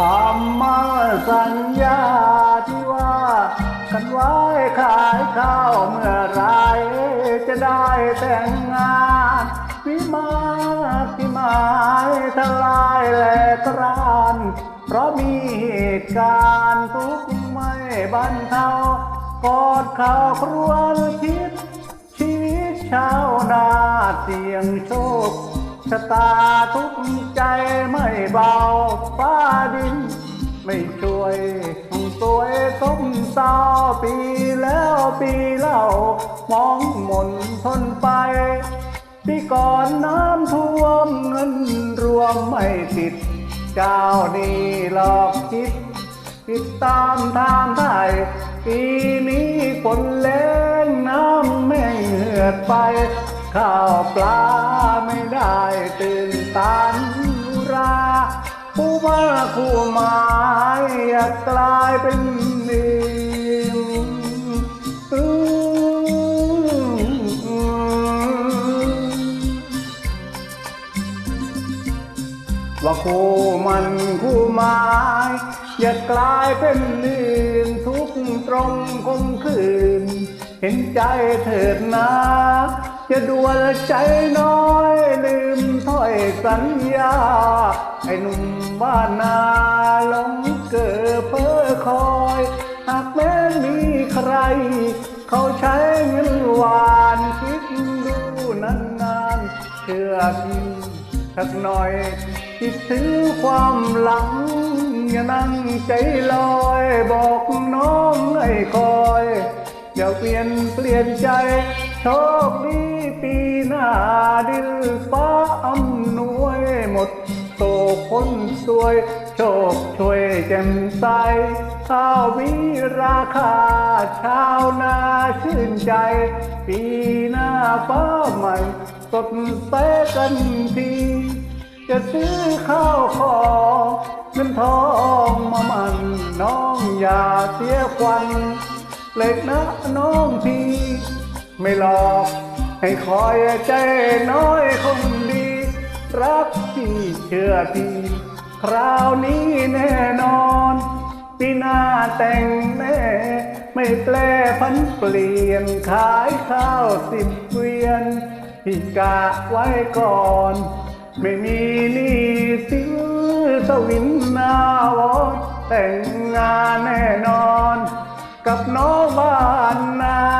คำมสัญญาที่ว่ากันไว้ขายข้าวเมื่อไรจะได้แต่งงานวิมานที่หมายทลายแหลกราน เพราะมีเหตุการณ์ทุกไม่บรรเทากอดข่าวครวญคิดชีวิตชาวนาเสี่ยงโชค ชะตาทุกใจไม่เบาฟ้าดิน ไม่ช่วยต้องสวยต้มเศร้าปีแล้วปีเล่ามองหม่นทนไปปีก่อนน้ำท่วมเงินรวมไม่ติด เจ้านี่หลอกคิด ติดตามทางไทยปีนี้ฝนแรงน้ำไม่เหือดไป ข้าวปลาไม่ได้ตื่นตานราผู้ว่าคู่หมายอยากกลายเป็นนึ่งอืมว่าคู่มันคู่หมายอย่ากลายเป็นลื่นทุกตรงคงคืน เห็นใจเถิดนะ จะด่วนใจน้อยลืมถ้อยสัญญา ไอ้หนุ่มบ้านนาหลงเกิดเพ้อคอย หากแม้มีใคร เขาใช้เงินหวานคิดดูนานๆ เชื่อพี่สักหน่อยคิดถึงความหลัง อย่านั่งใจลอยบอกน้องให้คอย อย่าเปลี่ยนเปลี่ยนใจ โชคดีปีหน้าดินฟ้าอำนวยหมดโตคนสวย โชคช่วยแจ่มใส ข้าววิราคา ชาวนาชื่นใจ ปีหน้าฟ้าใหม่ สดใสกันที จะซื้อข้าวของเงินทองมามันน้องอย่าเสียควันเล็กนะน้องพี่ ไม่หลอกให้คอยใจน้อยคนดี รักพี่เชื่อพี่คราวนี้แน่นอนปีหน้าแต่งแน่ไม่แปลพันเปลี่ยนขายข้าวสิบเกวียนพี่กะไว้ก่อน ไม่มีนี้สินสวินนาวแต่งงานแน่นอน กับน้องบ้านนา